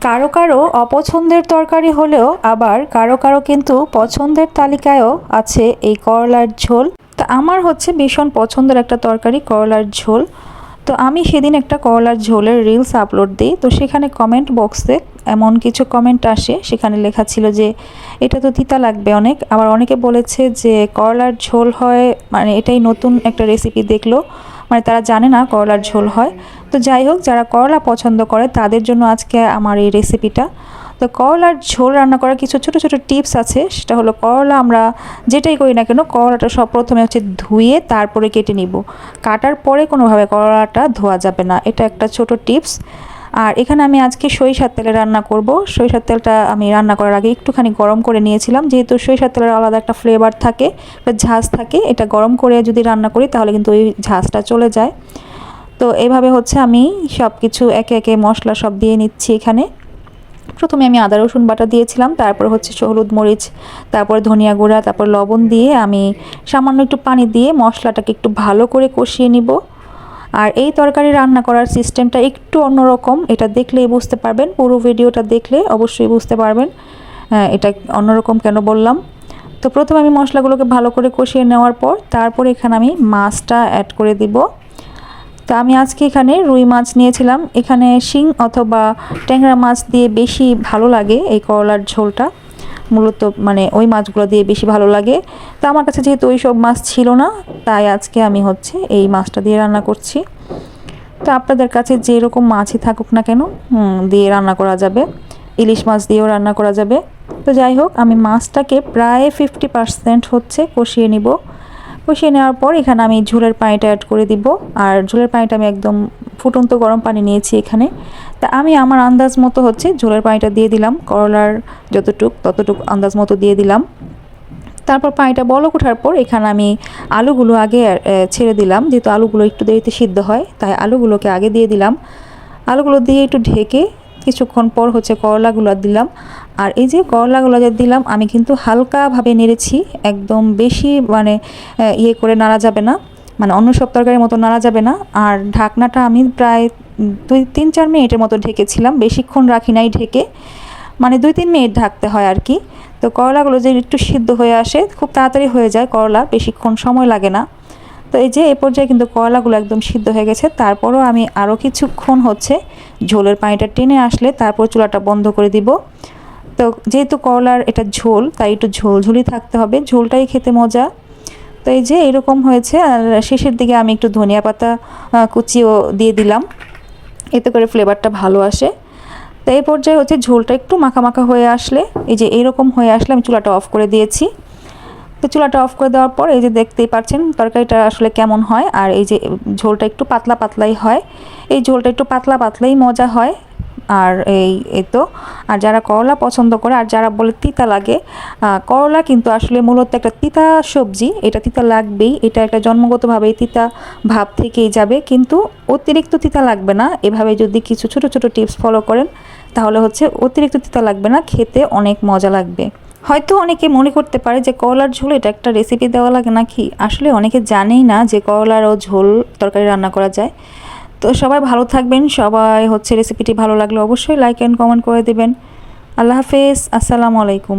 কারও কারও অপছন্দের তরকারি হলেও আবার কারও কারও কিন্তু পছন্দের তালিকায়ও আছে এই করলার ঝোল। তা আমার হচ্ছে ভীষণ পছন্দের একটা তরকারি করলার ঝোল। তো আমি সেদিন একটা করলার ঝোলের রিলস আপলোড দিই। তো সেখানে কমেন্ট বক্সে এমন কিছু কমেন্ট আসে। সেখানে লেখা ছিল যে, এটা তো তিতা লাগবে অনেক। আবার অনেকে বলেছে যে, করলার ঝোল হয় মানে এটাই নতুন একটা রেসিপি দেখল। মানে তারা জানে না করলার ঝোল হয়। তো যাই হোক, যারা করলা পছন্দ করে, তাদের জন্য আজকে আমার এই রেসিপিটা তো করলার ঝোল রান্না করার কিছু ছোট ছোট টিপস আছে। সেটা হলো করলা আমরা যেটাই করি না কেন, করলাটা সব প্রথমে হচ্ছে ধুয়ে তারপরে কেটে নিব। কাটার পরে কোনোভাবে করলাটা ধোয়া যাবে না। এটা একটা ছোট টিপস আর এখানে আমি আজকে সরিষার তেলে রান্না করব। সরিষার তেলটা আমি রান্না করার আগে একটুখানি গরম করে নিয়েছিলাম। যেহেতু সরিষার তেলের আলাদা একটা ফ্লেভার থাকে ঝাঁজ থাকে, এটা গরম করে যদি রান্না করি, তাহলে কিন্তু ওই ঝাঁজটা চলে যায়। তো এইভাবে হচ্ছে আমি সব কিছু একে একে মশলা সব দিয়ে নিচ্ছি এখানে। প্রথমে আমি আদা, রসুন বাটা দিয়েছিলাম, তারপর হচ্ছে হলুদ মরিচ, তারপর ধনিয়া গুঁড়া, তারপর লবণ দিয়ে আমি সামান্য একটু পানি দিয়ে মশলাটাকে একটু ভালো করে কষিয়ে নিব। আর এই তরকারি রান্না করার সিস্টেমটা একটু অন্যরকম, এটা দেখলেই বুঝতে পারবেন, পুরো ভিডিওটা দেখলে অবশ্যই বুঝতে পারবেন এটা অন্যরকম কেন বললাম। তো প্রথমে আমি মশলাগুলোকে ভালো করে কষিয়ে নেওয়ার পর, তারপর এখানে আমি মাছটা অ্যাড করে দিব। তো আমি আজকে এখানে রুই মাছ নিয়েছিলাম। এখানে শিং অথবা ট্যাংরা মাছ দিয়ে বেশি ভালো লাগে এই করলার ঝোলটা। মূলত মানে ওই মাছগুলো দিয়ে বেশি ভালো লাগে। তো আমার কাছে যেহেতু ওই সব মাছ ছিল না, তাই আজকে আমি হচ্ছে এই মাছটা দিয়ে রান্না করছি। তো আপনাদের কাছে যেরকম মাছই থাকুক না কেন দিয়ে রান্না করা যাবে। ইলিশ মাছ দিয়েও রান্না করা যাবে। তো যাই হোক, আমি মাছটাকে প্রায় ফিফটি পার্সেন্ট হচ্ছে কষিয়ে নিব। কষিয়ে নেওয়ার পর এখানে আমি ঝোলের পানিটা অ্যাড করে দিব। আর ঝোলের পানিটা আমি একদম ফুটন্ত গরম পানি নিয়েছি এখানে। তা আমি আমার আন্দাজ মতো হচ্ছে ঝোলের পানিটা দিয়ে দিলাম। করলার যতটুক ততটুক আন্দাজ মতো দিয়ে দিলাম। তারপর পানিটা বলক ওঠার পর এখানে আমি আলুগুলো আগে ছেড়ে দিলাম। যেহেতু আলুগুলো একটু দেরিতে সিদ্ধ হয়, তাই আলুগুলোকে আগে দিয়ে দিলাম। আলুগুলো দিয়ে একটু ঢেকে কিছুক্ষণ পর হচ্ছে করলাগুলো দিলাম। আর এই যে করলাগুলো যে দিলাম, আমি কিন্তু হালকাভাবে নেড়েছি, একদম বেশি মানে ইয়ে করে নাড়া যাবে না। মানে অন্য সব তরকারির মতো নাড়া যাবে না। আর ঢাকনাটা আমি প্রায় দুই, তিন, চার মিনিটের মতো ঢেকেছিলাম, বেশিক্ষণ রাখি নাই ঢেকে। মানে দুই, তিন মিনিট ঢাকতে হয় আর কি। তো করলাগুলো যে একটু সিদ্ধ হয়ে আসে, খুব তাড়াতাড়ি হয়ে যায় করলা বেশিক্ষণ সময় লাগে না। তো এই যে এ পর্যায়ে কিন্তু কয়লাগুলো একদম সিদ্ধ হয়ে গেছে। তারপরও আমি আরও কিছুক্ষণ হচ্ছে ঝোলের পানিটা টেনে আসলে তারপর চুলাটা বন্ধ করে দিব। তো যেহেতু করলার এটা ঝোল, তাই একটু ঝোল ঝুলি থাকতে হবে। ঝোলটাই খেতে মজা। তো এই যে এরকম হয়েছে, আর শেষের দিকে আমি একটু ধনিয়া পাতা কুচিও দিয়ে দিলাম। এতে করে ফ্লেভারটা ভালো আসে। তো এই পর্যায়ে হচ্ছে ঝোলটা একটু মাখা মাখা হয়ে আসলে, এই যে এরকম হয়ে আসলে আমি চুলাটা অফ করে দিয়েছি। তো চুলাটা অফ করে দেওয়ার পর এই যে দেখতেই পাচ্ছেন তরকারিটা আসলে কেমন হয় আর এই যে ঝোলটা একটু পাতলা পাতলাই হয়। এই ঝোলটা একটু পাতলা পাতলাই মজা হয় আর এই এই তো। আর যারা করলা পছন্দ করে আর যারা বলে তিতা লাগে করলা কিন্তু আসলে মূলত একটা তিতা সবজি, এটা তিতা লাগবেই, এটা একটা জন্মগতভাবেই তিতা ভাব থেকেই যাবে, কিন্তু অতিরিক্ত তিতা লাগবে না। এভাবে যদি কিছু ছোট ছোট টিপস ফলো করেন, তাহলে হচ্ছে অতিরিক্ত তিতা লাগবে না, খেতে অনেক মজা লাগবে। হয়তো অনেকে মনে করতে পারে যে করলার ঝোল এটা একটা রেসিপি দেওয়া লাগে নাকি? আসলে অনেকে জানেই না যে করলার ও ঝোল তরকারি রান্না করা যায়। তো সবাই ভালো থাকবেন, সবাই হচ্ছে রেসিপিটি ভালো লাগলে অবশ্যই লাইক অ্যান্ড কমেন্ট করে দেবেন। আল্লাহ হাফেজ, আসসালামু আলাইকুম।